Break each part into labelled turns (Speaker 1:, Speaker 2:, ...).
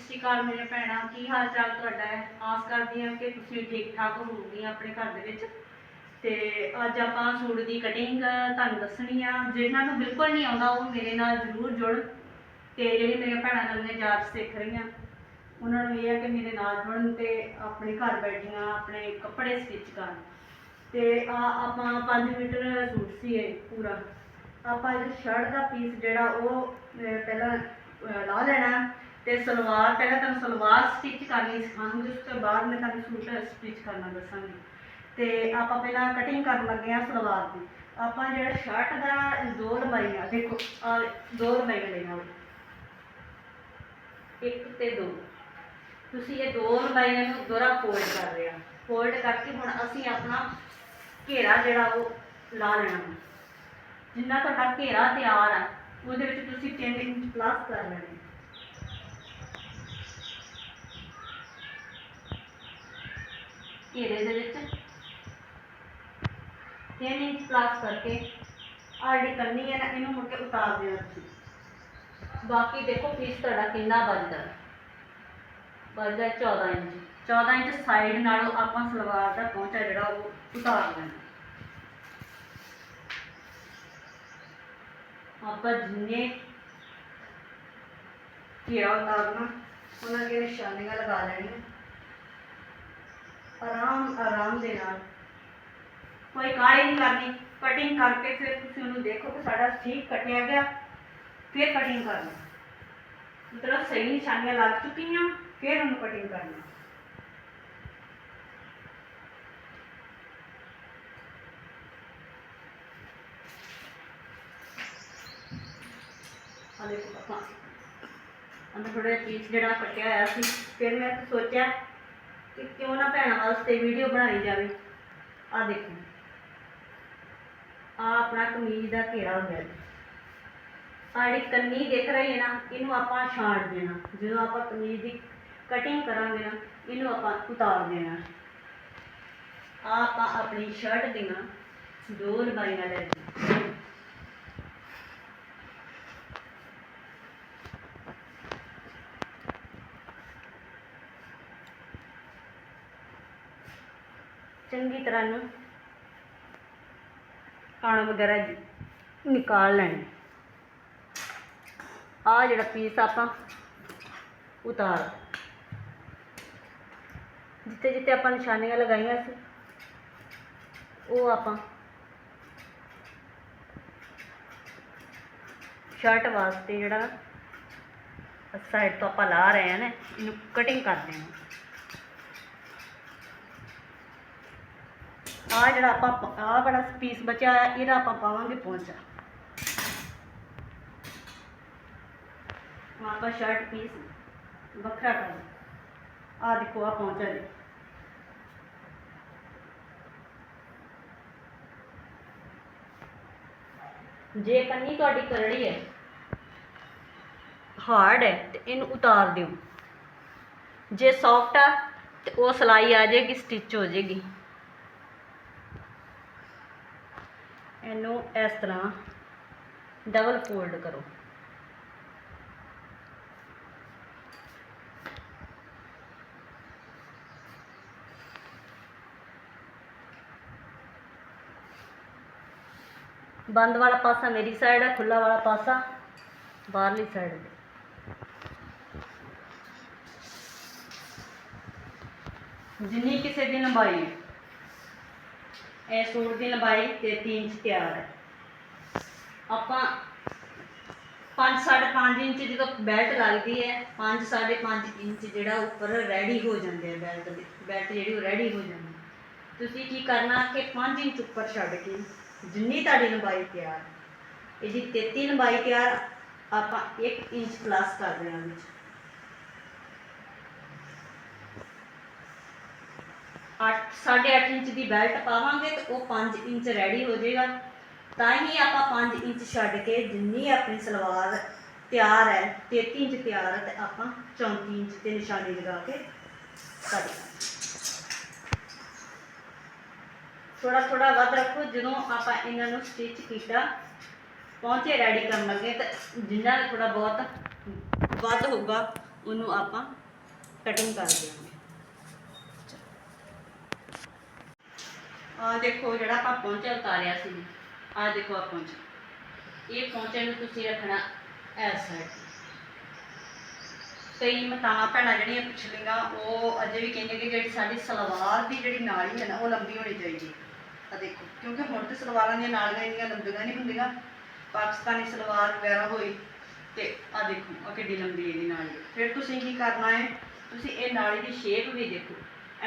Speaker 1: ਸਤਿ ਸ਼੍ਰੀ ਅਕਾਲ ਮੇਰੇ ਭੈਣਾਂ ਕੀ ਹਾਲ ਚਾਲ ਤੁਹਾਡਾ ਹੈ? ਆਸ ਕਰਦੀ ਹਾਂ ਕਿ ਤੁਸੀਂ ਠੀਕ ਠਾਕ ਹੋਵੋਗੇ ਆਪਣੇ ਘਰ ਦੇ ਵਿੱਚ। ਤੇ ਅੱਜ ਆਪਾਂ ਸੂਟ ਦੀ ਕਟਿੰਗ ਤੁਹਾਨੂੰ ਦੱਸਣੀ ਆ। ਜਿਹਨਾਂ ਨੂੰ ਬਿਲਕੁਲ ਨਹੀਂ ਆਉਂਦਾ ਉਹ ਮੇਰੇ ਨਾਲ ਜ਼ਰੂਰ ਜੁੜ ਤੇ ਜਿਹੜੇ ਮੇਰੀਆਂ ਭੈਣਾਂ ਨਵੀਆਂ ਜਾਚ ਸਿੱਖ ਰਹੀਆਂ ਉਹਨਾਂ ਨੂੰ ਇਹ ਹੈ ਕਿ ਮੇਰੇ ਨਾਲ ਜੁੜਨ ਤੇ ਆਪਣੇ ਘਰ ਬੈਠੀਆਂ ਆਪਣੇ ਕੱਪੜੇ ਸਟਿਚ ਕਰਨ। ਤੇ ਆ ਆਪਾਂ 5 ਮੀਟਰ ਸੂਟ ਸੀਏ ਪੂਰਾ। ਆਪਾਂ ਇਹ ਸ਼ਰਟ ਦਾ ਪੀਸ ਜਿਹੜਾ ਉਹ ਪਹਿਲਾਂ ਅਹ, ਲਾ ਲੈਣਾ। ਤੇ ਸਲਵਾਰ, ਪਹਿਲਾਂ ਤੁਹਾਨੂੰ ਸਲਵਾਰ ਸਟਿਚ ਕਰਨੀ ਸਿਖਾਉਂਗੀ, ਉਸ ਤੋਂ ਬਾਅਦ ਮੈਂ ਤੁਹਾਨੂੰ ਸੂਟ ਸਟਿਚ ਕਰਨਾ ਦੱਸਾਂਗੀ। ਤੇ ਆਪਾਂ ਪਹਿਲਾਂ ਕਟਿੰਗ ਕਰਨ ਲੱਗੇ ਆ ਸਲਵਾਰ ਦੀ। ਆਪਾਂ ਜਿਹੜਾ ਸ਼ਰਟ ਦਾ ਦੋ ਲੰਬਾਈਆਂ ਦੇਖੋ ਦੋ ਲੰਬਾਈਆਂ ਲਈਆਂ ਇੱਕ ਤੇ ਦੋ। ਤੁਸੀਂ ਇਹ ਦੋ ਲੰਬਾਈਆਂ ਨੂੰ ਦੁਹਰਾ ਫੋਲਡ ਕਰ ਰਹੇ ਆ। ਫੋਲਡ ਕਰਕੇ ਹੁਣ ਅਸੀਂ ਆਪਣਾ ਘੇਰਾ ਜਿਹੜਾ ਉਹ ਲਾ ਲੈਣਾ। ਵਾ। ਜਿੰਨਾ ਤੁਹਾਡਾ ਘੇਰਾ ਤਿਆਰ ਆ, ਉਹਦੇ ਵਿੱਚ ਤੁਸੀਂ 3 ਇੰਚ ਪਲੱਸ ਕਰ ਲੈਣੇ। ਘੇਰੇ ਦੇ ਵਿੱਚ। 3 ਇੰਚ ਪਲੱਸ ਕਰਕੇ ਆਹ ਜਿਹੜੀ ਕਰਨੀ ਹੈ ਨਾ, ਇਹਨੂੰ ਮੁੜ ਕੇ ਉਤਾਰ ਦੇਣਾ ਤੁਸੀਂ ਬਾਕੀ ਦੇਖੋ ਪੀਸ ਤੁਹਾਡਾ ਕਿੰਨਾ ਵੱਜਦਾ ਵੱਜਦਾ 14 ਇੰਚ 14 ਇੰਚ ਸਾਈਡ ਨਾਲੋਂ ਆਪਾਂ ਸਲਵਾਰ ਦਾ ਪਹੁੰਚਾ ਜਿਹੜਾ ਉਹ ਉਤਾਰ ਲੈਣਾ ਆਪਾਂ ਜਿੰਨੇ ਘੇਰਾ ਉਤਾਰਨਾ, ਉਹਨਾਂ ਦੇ ਨਿਸ਼ਾਨੀਆਂ ਲਗਾ ਲੈਣੀਆਂ। ਆਰਾਮ ਆਰਾਮ ਦੇ ਨਾਲ। ਕੋਈ ਕਾਹਲੀ ਨਹੀਂ ਕਰਨੀ। ਕਟਿੰਗ ਕਰਕੇ ਫਿਰ ਤੁਸੀਂ ਉਹਨੂੰ ਦੇਖੋ ਕਿ ਸਾਡਾ ਠੀਕ ਕੱਟਿਆ ਗਿਆ। ਫਿਰ ਕਟਿੰਗ ਕਰਨਾ। ਮਤਲਬ ਸਹੀ ਨਿਸ਼ਾਨੀਆਂ ਲੱਗ ਚੁੱਕੀਆਂ, ਫਿਰ ਉਹਨੂੰ ਕਟਿੰਗ ਕਰਨਾ। ਆ ਆਪਾਂ ਅੰਦਰ ਥੋੜਾ ਪੀਸ ਜਿਹੜਾ ਕੱਟਿਆ ਹੋਇਆ ਸੀ, ਫਿਰ ਮੈਂ ਸੋਚਿਆ ਕਿ ਕਿਉਂ ਨਾ ਭੈਣਾਂ ਵਾਸਤੇ ਵੀਡੀਓ ਬਣਾਈ ਜਾਵੇ। ਆ ਦੇਖੋ। ਆ ਆਪਣਾ ਕਮੀਜ਼ ਦਾ ਘੇਰਾ ਹੋ ਗਿਆ। ਕੰਨੀ ਦਿਖ ਰਹੀ ਹੈ ਨਾ, ਇਹਨੂੰ ਆਪਾਂ ਛਾਂਟ ਦੇਣਾ। ਜਦੋਂ ਆਪਾਂ ਕਮੀਜ਼ ਦੀ ਕਟਿੰਗ ਕਰਾਂਗੇ ਨਾ, ਇਹਨੂੰ ਆਪਾਂ ਉਤਾਰ ਦੇਣਾ। ਆ ਆਪਾਂ ਆਪਣੀ ਸ਼ਰਟ ਦੀਆਂ ਦੋ ਲੰਬਾਈਆਂ ਲੈ ਲੈਣੀਆਂ ਚੰਗੀ ਤਰ੍ਹਾਂ ਨੂੰ ਕਾਣਾ ਵਗੈਰਾ ਨਿਕਾਲ ਲੈਣਾ। ਆ ਜਿਹੜਾ ਪੀਸ ਆਪਾਂ ਉਤਾਰ। ਜਿੱਥੇ ਜਿੱਥੇ ਆਪਾਂ ਨਿਸ਼ਾਨੀਆਂ ਲਗਾਈਆਂ ਸੀ, ਉਹ ਆਪਾਂ ਸ਼ਰਟ ਵਾਸਤੇ ਜਿਹੜਾ ਸਾਈਡ ਤੋਂ ਆਪਾਂ ਲਾ ਰਹੇ ਹਾਂ ਨਾ, ਇਹਨੂੰ ਕਟਿੰਗ ਕਰਦੇ ਹਾਂ ਆ ਜਿਹੜਾ ਆਪਾਂ ਆ ਬੜਾ ਪੀਸ ਬਚਿਆ ਆ ਇਹਦਾ ਆਪਾਂ ਪਾਵਾਂਗੇ ਪਹੁੰਚਾ ਆਪਾਂ ਸ਼ਰਟ ਪੀਸ ਵੱਖਰਾ ਕਰ ਆ ਦੇਖੋ ਆ ਪਹੁੰਚਾ ਜੀ। ਜੇ ਕੰਨੀ ਤੁਹਾਡੀ ਕਰੜੀ ਹੈ ਹਾਰਡ ਹੈ, ਤੇ ਇਹਨੂੰ ਉਤਾਰ ਦਿਓ। ਜੇ ਸੌਫਟ ਆ, ਤੇ ਉਹ ਸਲਾਈ ਆ ਜਾਏਗੀ ਸਟਿਚ ਹੋ ਜਾਏਗੀ। ਇਹਨੂੰ ਇਸ ਤਰ੍ਹਾਂ ਡਬਲ ਫੋਲਡ ਕਰੋ। ਬੰਦ ਵਾਲਾ ਪਾਸਾ ਮੇਰੀ ਸਾਈਡ ਹੈ ਖੁੱਲਾ ਵਾਲਾ ਪਾਸਾ ਬਾਹਰਲੀ ਸਾਈਡ ਤੇ ਜਿੰਨੀ ਕਿਸੇ ਦੀ ਲੰਬਾਈ ਹੈ। ਇਹ ਸੂਟ ਦੀ ਲੰਬਾਈ 33 ਇੰਚ ਤਿਆਰ ਹੈ। ਆਪਾਂ 5 5.5 ਇੰਚ ਜਦੋਂ ਬੈਲਟ ਲੱਗਦੀ ਹੈ 5 5.5 ਇੰਚ ਜਿਹੜਾ ਉੱਪਰ ਰੈਡੀ ਹੋ ਜਾਂਦੇ ਆ ਬੈਲਟ ਦੇ ਬੈਲਟ ਜਿਹੜੀ ਉਹ ਰੈਡੀ ਹੋ ਜਾਂਦੀ ਤੁਸੀਂ ਕੀ ਕਰਨਾ ਕਿ 5 ਇੰਚ ਉੱਪਰ ਛੱਡ ਕੇ ਜਿੰਨੀ ਤੁਹਾਡੀ ਲੰਬਾਈ ਤਿਆਰ ਇਹਦੀ 33 ਲੰਬਾਈ ਤਿਆਰ ਆਪਾਂ 1 ਇੰਚ ਪਲੱਸ ਕਰ ਦੇਣਾ ਵਿੱਚ। ਅੱਠ, ਸਾਢੇ ਅੱਠ ਇੰਚ ਦੀ ਬੈਲਟ ਪਾਵਾਂਗੇ ਤੇ ਉਹ 5 ਇੰਚ ਰੈਡੀ ਹੋ ਜਾਏਗਾ। ਤਾਂ ਹੀ ਆਪਾਂ 5 ਇੰਚ ਛੱਡ ਕੇ ਜਿੰਨੀ ਆਪਣੀ ਸਲਵਾਰ ਤਿਆਰ ਹੈ 33 ਇੰਚ ਤਿਆਰ ਹੈ ਤੇ ਆਪਾਂ 34 ਇੰਚ ਤੇ ਨਿਸ਼ਾਨੀ ਲਗਾ ਕੇ ਕੱਟ ਦਾਂਗੇ ਥੋੜਾ ਥੋੜਾ ਵੱਧ ਰੱਖੋ, ਜਦੋਂ ਆਪਾਂ ਇਹਨਾਂ ਨੂੰ ਸਟਿਚ ਕੀਤਾ, ਪਹੁੰਚੇ ਰੈਡੀ ਕਰਨ ਲੱਗੇ ਤੇ ਜਿੰਨਾ ਥੋੜਾ ਬਹੁਤ ਵੱਧ ਹੋਊਗਾ, ਉਹਨੂੰ ਆਪਾਂ ਕਟਿੰਗ ਕਰ ਦਿਆਂਗੇ। ਆ ਦੇਖੋ ਜਿਹੜਾ ਆਪਾਂ ਪਹੁੰਚਾ ਉਤਾਰਿਆ ਸੀ, ਆ ਦੇਖੋ ਆ ਪਹੁੰਚਾ। ਇਹ ਪਹੁੰਚੇ ਨੂੰ ਤੁਸੀਂ ਰੱਖਣਾ ਐਸ ਸਾਈਡ ਕਈ ਮਤਾਂ ਭੈਣਾਂ ਜਿਹੜੀਆਂ ਪਿਛਲੀਆਂ, ਉਹ ਅਜੇ ਵੀ ਕਹਿੰਦੇ ਕਿ ਜਿਹੜੀ ਸਾਡੀ ਸਲਵਾਰ ਦੀ ਜਿਹੜੀ ਨਾਲੀ ਹੈ ਨਾ, ਉਹ ਲੰਬੀ ਹੋਣੀ ਚਾਹੀਦੀ ਆ ਦੇਖੋ, ਕਿਉਂਕਿ ਹੁਣ ਤੇ ਸਲਵਾਰਾਂ ਦੀਆਂ ਨਾਲੀਆਂ ਇੰਨੀਆਂ ਲੰਬੀਆਂ ਨਹੀਂ ਹੁੰਦੀਆਂ। ਪਾਕਿਸਤਾਨੀ ਸਲਵਾਰ ਵਗੈਰਾ ਹੋਈ ਤੇ ਆ ਦੇਖੋ, ਆ ਕਿੱਡੀ ਲੰਬੀ ਇਹਦੀ ਨਾਲੀ। ਫਿਰ ਤੁਸੀਂ ਕੀ ਕਰਨਾ ਹੈ? ਤੁਸੀਂ ਇਹ ਨਾਲੀ ਦੀ ਸ਼ੇਪ ਵੀ ਦੇਖੋ,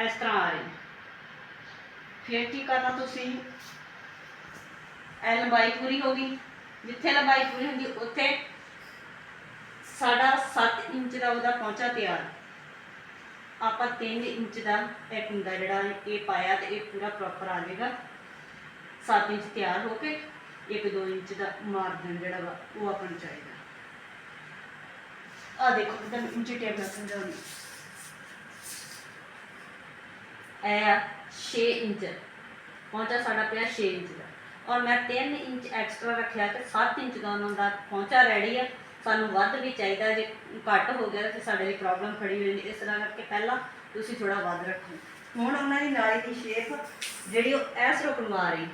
Speaker 1: ਇਸ ਤਰ੍ਹਾਂ ਆ ਰਹੀ ਹੈ। ਫਿਰ ਕੀ ਕਰਨਾ ਤੁਸੀਂ? ਇਹ ਲੰਬਾਈ ਪੂਰੀ ਹੋ ਗਈ। ਜਿੱਥੇ ਲੰਬਾਈ ਪੂਰੀ ਹੁੰਦੀ, ਉੱਥੇ ਸਾਡਾ 7 ਇੰਚ ਦਾ ਉਹਦਾ ਪਹੁੰਚਾ ਤਿਆਰ। ਆਪਾਂ 3 ਇੰਚ ਦਾ ਇਹ ਕੁੰਦਾ ਜਿਹੜਾ ਇਹ ਪਾਇਆ ਤੇ ਇਹ ਪੂਰਾ ਪ੍ਰੋਪਰ ਆ ਜਾਏਗਾ। 7 ਇੰਚ ਤਿਆਰ ਹੋ ਕੇ 1-2 ਇੰਚ ਦਾ ਮਾਰਜਨ ਜਿਹੜਾ ਵਾ, ਉਹ ਆਪਾਂ ਨੂੰ ਚਾਹੀਦਾ। ਆ ਦੇਖੋ ਮੈਂ ਇੰਚੀ ਟੇਪ ਨਾਲ ਸਮਝਾਉਂਦੀ। ਇਹ 6 ਇੰਚ। ਪਹੁੰਚਾ ਸਾਡਾ ਪਿਆ 6 ਇੰਚ ਦਾ। ਔਰ ਮੈਂ 3 ਇੰਚ ਐਕਸਟਰਾ ਰੱਖਿਆ ਤੇ 7 ਇੰਚ ਦਾ ਉਹਨਾਂ ਦਾ ਪਹੁੰਚਾ ਰੈਡੀ ਆ। ਸਾਨੂੰ ਵੱਧ ਵੀ ਚਾਹੀਦਾ ਜੇ ਘੱਟ ਹੋ ਗਿਆ ਤੇ ਸਾਡੇ ਲਈ ਪ੍ਰੋਬਲਮ ਖੜੀ ਹੋ ਜਾਂਦੀ ਇਸ ਤਰ੍ਹਾਂ ਕਰਕੇ ਪਹਿਲਾਂ ਤੁਸੀਂ ਥੋੜਾ ਵੱਧ ਰੱਖੋ। ਹੁਣ ਉਹਨਾਂ ਦੀ ਨਾਲੀ ਦੀ ਸ਼ੇਪ ਜਿਹੜੀ ਉਹ ਐਸ ਰੁਕ ਰਹੀ।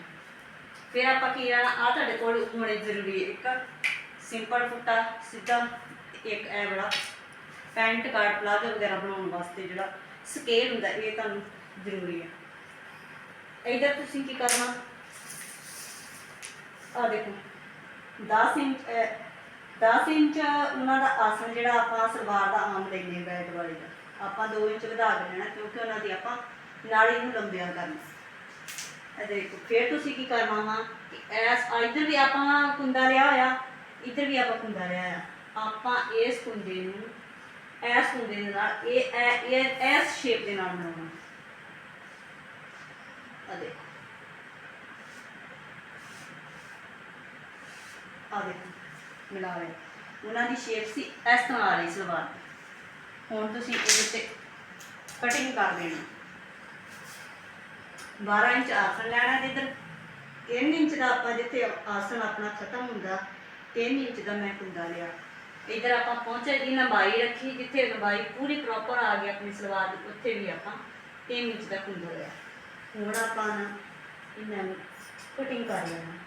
Speaker 1: ਫਿਰ ਆਪਾਂ ਕੀ ਲੈਣਾ? ਆ ਤੁਹਾਡੇ ਕੋਲ ਹੋਣੇ ਜ਼ਰੂਰੀ ਹੈ ਇੱਕ ਸਿੰਪਲ ਫੁੱਟਾ, ਸਿੱਧਾ, ਇੱਕ ਇਹ ਬੜਾ ਪੈਂਟ ਕਾਰਡ ਪਲਾਜ਼ੋ ਵਗੈਰਾ ਬਣਾਉਣ ਵਾਸਤੇ ਜਿਹੜਾ ਸਕੇਲ ਹੁੰਦਾ, ਇਹ ਤੁਹਾਨੂੰ ਜ਼ਰੂਰੀ ਹੈ ਇਧਰ ਤੁਸੀਂ ਕੀ ਕਰਨਾ? ਆ ਦੇਖੋ 10 ਇੰਚ ਅਹ, 10 ਇੰਚ ਉਹਨਾਂ ਦਾ ਆਸਨ ਜਿਹੜਾ ਆਪਾਂ ਸਲਵਾਰ ਦਾ ਆਮ ਲੈਂਦੇ ਬੈਟ ਵਾਲੀ ਦਾ। ਆਪਾਂ 2 ਇੰਚ ਵਧਾ ਕੇ ਲੈਣਾ ਕਿਉਂਕਿ ਉਹਨਾਂ ਦੀ ਆਪਾਂ ਨਾਲੀ ਨੂੰ ਲੰਬਿਆ ਕਰਨਾ। ਇਹ ਦੇਖੋ ਫਿਰ ਤੁਸੀਂ ਕੀ ਕਰਨਾ ਵਾ ਕਿ ਐਸ ਇੱਧਰ ਵੀ ਆਪਾਂ ਕੁੰਦਾ ਲਿਆ ਹੋਇਆ ਇੱਧਰ ਵੀ ਆਪਾਂ ਕੁੰਦਾ ਲਿਆ ਹੋਇਆ। ਆਪਾਂ ਇਸ ਕੁੰਦੇ ਨੂੰ ਐਸ ਕੁੰਦੇ ਦੇ ਨਾਲ ਇਹ ਇਹ ਐਸ ਸ਼ੇਪ ਦੇ ਨਾਲ ਬਣਾਉਣਾ। ਆ ਦੇਖੋ ਮਿਲਾ ਰਹੇ ਉਹਨਾਂ ਦੀ ਸ਼ੇਪ ਸੀ ਇਸ ਤਰ੍ਹਾਂ ਆ ਰਹੀ ਸਲਵਾਰ ਹੁਣ ਤੁਸੀਂ ਇਹਦੇ ਤੇ ਕਟਿੰਗ ਕਰ ਦੇਣੀ 12 ਇੰਚ ਆਸਨ ਲੈਣਾ ਤੇ ਇੱਧਰ 3 ਇੰਚ ਦਾ ਆਪਾਂ ਜਿੱਥੇ ਆਸਨ ਆਪਣਾ ਖਤਮ ਹੁੰਦਾ 3 ਇੰਚ ਦਾ ਮੈਂ ਕੁੰਦਾ ਲਿਆ ਇੱਧਰ ਆਪਾਂ ਪਹੁੰਚੇ ਦੀ ਲੰਬਾਈ ਰੱਖੀ ਜਿੱਥੇ ਲੰਬਾਈ ਪੂਰੀ ਪ੍ਰੋਪਰ ਆ ਗਈ ਆਪਣੀ ਸਲਵਾਰ ਦੀ ਉੱਥੇ ਵੀ ਆਪਾਂ 3 ਇੰਚ ਦਾ ਕੁੰਦਾ ਲਿਆ ਹੁਣ ਆਪਾਂ ਨਾ ਇਹਨਾਂ ਨੂੰ ਕਟਿੰਗ ਕਰ ਲੈਣਾ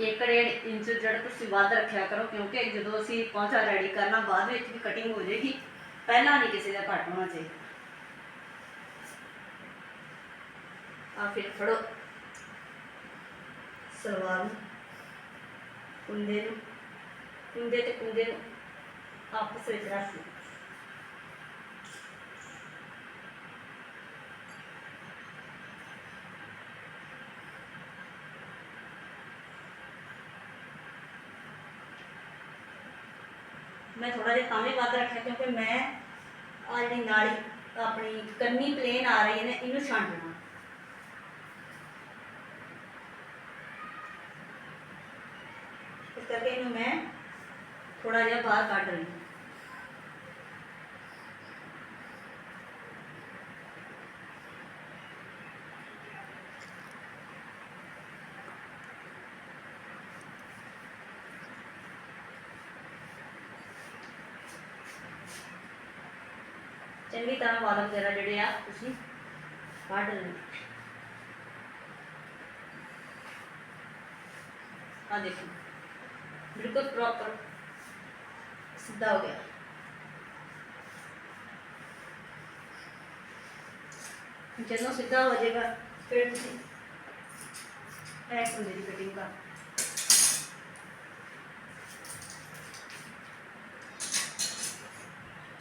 Speaker 1: ਇੱਕ ਡੇਢ ਇੰਚ ਜਿਹੜਾ ਤੁਸੀਂ ਵੱਧ ਰੱਖਿਆ ਕਰੋ ਕਿਉਂਕਿ ਜਦੋਂ ਅਸੀਂ ਪਹੁੰਚਾ ਰੈਡੀ ਕਰਨਾ ਬਾਅਦ ਵਿੱਚ ਵੀ ਕਟਿੰਗ ਹੋ ਜਾਏਗੀ ਪਹਿਲਾਂ ਨਹੀਂ ਕਿਸੇ ਦਾ ਘੱਟ ਹੋਣਾ ਚਾਹੀਦਾ ਆ ਫਿਰ ਫੜੋ ਸਲਵਾਰ ਨੂੰ ਕੁੰਦੇ ਨੂੰ ਕੁੰਦੇ ਤੇ ਕੁੰਦੇ ਨੂੰ ਆਪਸ ਵਿੱਚ ਰੱਖ ਲਓ ਮੈਂ ਥੋੜਾ ਜਿਹਾ ਤਾਂ ਵੀ ਵੱਧ ਰੱਖਿਆ ਕਿਉਂਕਿ ਮੈਂ ਆ ਜਿਹੜੀ ਨਾਲੀ ਆਪਣੀ ਕੰਨੀ ਪਲੇਨ ਆ ਰਹੀ ਹੈ ਨਾ, ਇਹਨੂੰ ਛਾਂਟਣਾ ਇਸ ਕਰਕੇ ਇਹਨੂੰ ਮੈਂ ਥੋੜਾ ਜਿਹਾ ਬਾਹਰ ਕੱਢ ਰਹੀ ਹਾਂ। ਚੰਗੀ ਤਰ੍ਹਾਂ ਵਾਲ ਵਗੈਰਾ ਜਿਹੜੇ ਆ ਤੁਸੀਂ ਕੱਢ ਲੈਣੇ ਆ ਦੇਖੋ ਬਿਲਕੁਲ ਪ੍ਰੋਪਰ ਸਿੱਧਾ ਹੋ ਗਿਆ ਜਦੋਂ ਸਿੱਧਾ ਹੋ ਜਾਏਗਾ ਫਿਰ ਤੁਸੀਂ ਇਹ ਕੁੰਡੇ ਦੀ ਕਟਿੰਗ ਕਰ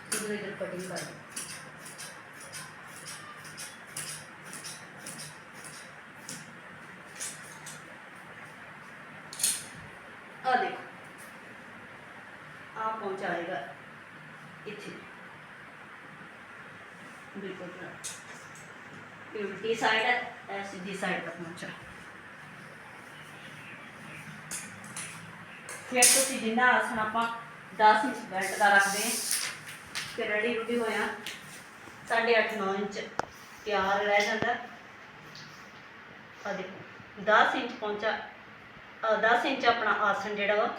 Speaker 1: ਇਧਰ ਇਧਰ ਕਟਿੰਗ ਕਰ ਦਿਓ। ਆ ਦੇਖੋ ਆ ਪਹੁੰਚਾਏਗਾ ਇੱਥੇ ਬਿਲਕੁਲ ਪੂਰਾ ਇਹ ਉਲਟੀ ਸਾਈਡ ਹੈ ਇਹ ਸਿੱਧੀ ਫਿਰ ਤੁਸੀਂ ਜਿੰਨਾ ਆਸਣ ਆਪਾਂ 10 ਇੰਚ ਬੈਲਟ ਦਾ ਰੱਖਦੇ ਹਾਂ ਤੇ ਰੈਡੀ ਰੁਡੀ ਹੋਇਆ 8.5 9 ਇੰਚ ਤਿਆਰ ਰਹਿ ਜਾਂਦਾ ਆ ਦੇਖੋ 10 ਇੰਚ ਪਹੁੰਚਾ ਅ, 10 ਇੰਚ ਆਪਣਾ ਆਸਣ ਜਿਹੜਾ ਵਾ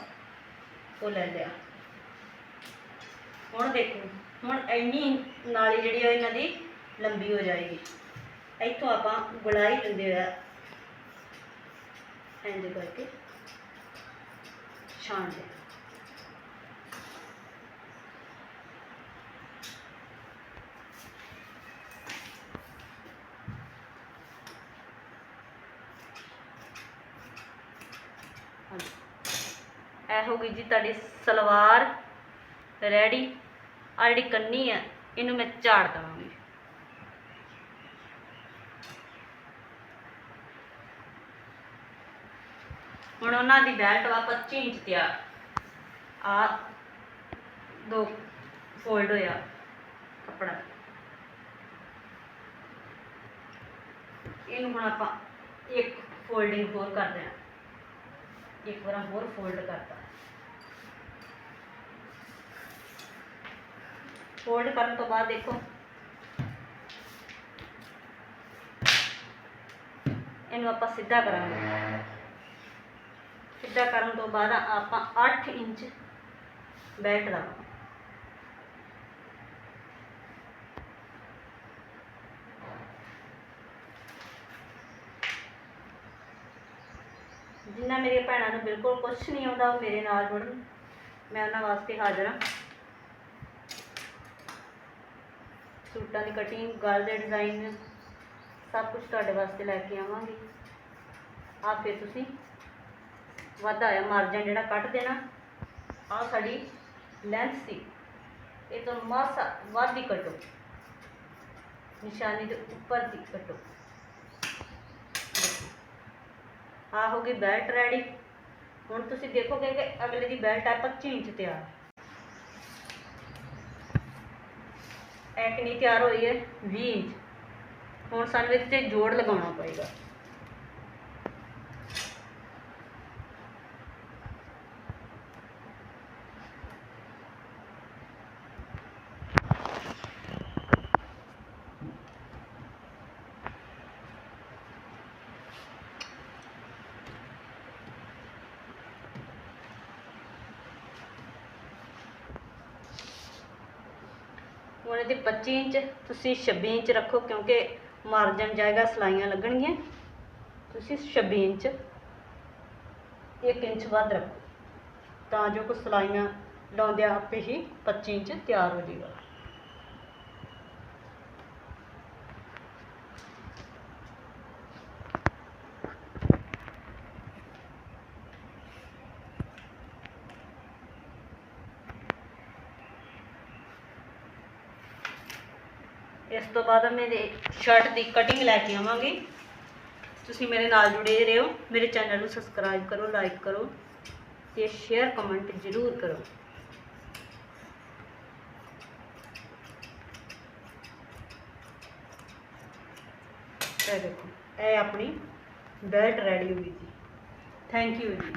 Speaker 1: ਉਹ ਲੈ ਲਿਆ ਹੁਣ ਦੇਖੋ ਹੁਣ ਇੰਨੀ ਨਾਲੀ ਜਿਹੜੀ ਆ ਇਹਨਾਂ ਦੀ ਲੰਬੀ ਹੋ ਜਾਏਗੀ। ਇੱਥੋਂ ਆਪਾਂ ਗੁਲਾਈ ਲੈਂਦੇ ਹੋਇਆ ਇੰਜ ਕਰਕੇ ਛਾਣ ਦੇ ਇਹ ਹੋ ਗਈ ਜੀ ਤੁਹਾਡੀ ਸਲਵਾਰ ਰੈਡੀ। ਆ ਜਿਹੜੀ ਕੰਨੀ ਆ, ਇਹਨੂੰ ਮੈਂ ਝਾੜ ਦਵਾਂਗੀ ਹੁਣ ਉਹਨਾਂ ਦੀ ਬੈਲਟ ਵਾ 25 ਇੰਚ ਤਿਆਰ ਆ। ਦੋ ਫੋਲਡ ਹੋਇਆ ਕੱਪੜਾ। ਇਹਨੂੰ ਹੁਣ ਆਪਾਂ ਇੱਕ ਫੋਲਡਿੰਗ ਹੋਰ ਕਰ ਦੇਣਾ ਇੱਕ ਵਾਰ ਹੋਰ ਫੋਲਡ ਕਰਤਾ। ਫੋਲਡ ਕਰਨ ਤੋਂ ਬਾਅਦ ਦੇਖੋ। ਇਹਨੂੰ ਆਪਾਂ ਸਿੱਧਾ ਕਰਾਂਗੇ। ਸਿੱਧਾ ਕਰਨ ਤੋਂ ਬਾਅਦ ਆਪਾਂ 8 ਇੰਚ ਬੈਲਟ ਲਾਵਾਂਗੇ। ਜਿਨ੍ਹਾਂ ਮੇਰੀਆਂ ਭੈਣਾਂ ਨੂੰ ਬਿਲਕੁਲ ਕੁਝ ਨਹੀਂ ਆਉਂਦਾ, ਉਹ ਮੇਰੇ ਨਾਲ ਜੁੜਨ। ਮੈਂ ਉਹਨਾਂ ਵਾਸਤੇ ਹਾਜ਼ਰ ਹਾਂ। ਸੂਟਾਂ ਦੀ ਕਟਿੰਗ ਗਲ ਦੇ ਡਿਜ਼ਾਈਨ ਸਭ ਕੁਝ ਤੁਹਾਡੇ ਵਾਸਤੇ ਲੈ ਕੇ ਆਵਾਂਗੀ। ਆ ਫਿਰ ਤੁਸੀਂ ਵੱਧ ਹੋਇਆ ਮਾਰਜਨ ਜਿਹੜਾ ਕੱਟ ਦੇਣਾ ਆ ਸਾਡੀ ਲੈਂਥ ਸੀ। ਇਹ ਤੋਂ ਮਾਸਾ ਵੱਧ ਹੀ ਕੱਟੋ ਨਿਸ਼ਾਨੀ ਦੇ ਉੱਪਰ ਦੀ ਕੱਟੋ ਆ ਹੋ ਗਈ ਬੈਲਟ ਰੈਡੀ ਹੁਣ ਤੁਸੀਂ ਦੇਖੋਗੇ ਕਿ ਅਗਲੇ ਦੀ ਬੈਲਟ ਹੈ 25 ਇੰਚ ਤਿਆਰ ਐਕਨੀ ਤਿਆਰ ਹੋਈ ਹੈ? 20 ਇੰਚ। ਹੁਣ ਸਾਨੂੰ ਇਹਦੇ ਤੇ ਜੋੜ ਲਗਾਉਣਾ ਪਏਗਾ। ਹੁਣ ਇਹਦੇ 25 ਇੰਚ, ਤੁਸੀਂ 26 ਇੰਚ ਰੱਖੋ ਕਿਉਂਕਿ ਮਾਰਜਨ ਜਾਏਗਾ, ਸਲਾਈਆਂ ਲੱਗਣਗੀਆਂ। ਤੁਸੀਂ 26 ਇੰਚ 1 ਇੰਚ ਵੱਧ ਰੱਖੋ। ਤਾਂ ਜੋ ਕੋ ਸਲਾਈਆਂ ਲਾਉਂਦਿਆਂ ਆਪੇ ਹੀ 25 ਇੰਚ ਤਿਆਰ ਹੋ ਜਾਏਗਾ ਇਸ ਤੋਂ ਬਾਅਦ ਮੇਰੇ ਸ਼ਰਟ ਦੀ ਕਟਿੰਗ ਲੈ ਕੇ ਆਵਾਂਗੀ। ਤੁਸੀਂ ਮੇਰੇ ਨਾਲ ਜੁੜੇ ਰਹੋ। ਮੇਰੇ ਚੈਨਲ ਨੂੰ ਸਬਸਕ੍ਰਾਈਬ ਕਰੋ ਲਾਈਕ ਕਰੋ ਤੇ ਸ਼ੇਅਰ ਕਮੈਂਟ ਜ਼ਰੂਰ ਕਰੋ। ਇਹ ਦੇਖੋ, ਇਹ ਆਪਣੀ ਬੈਲਟ ਰੈਡੀ ਹੋ ਗਈ ਜੀ। ਥੈਂਕ ਯੂ ਜੀ।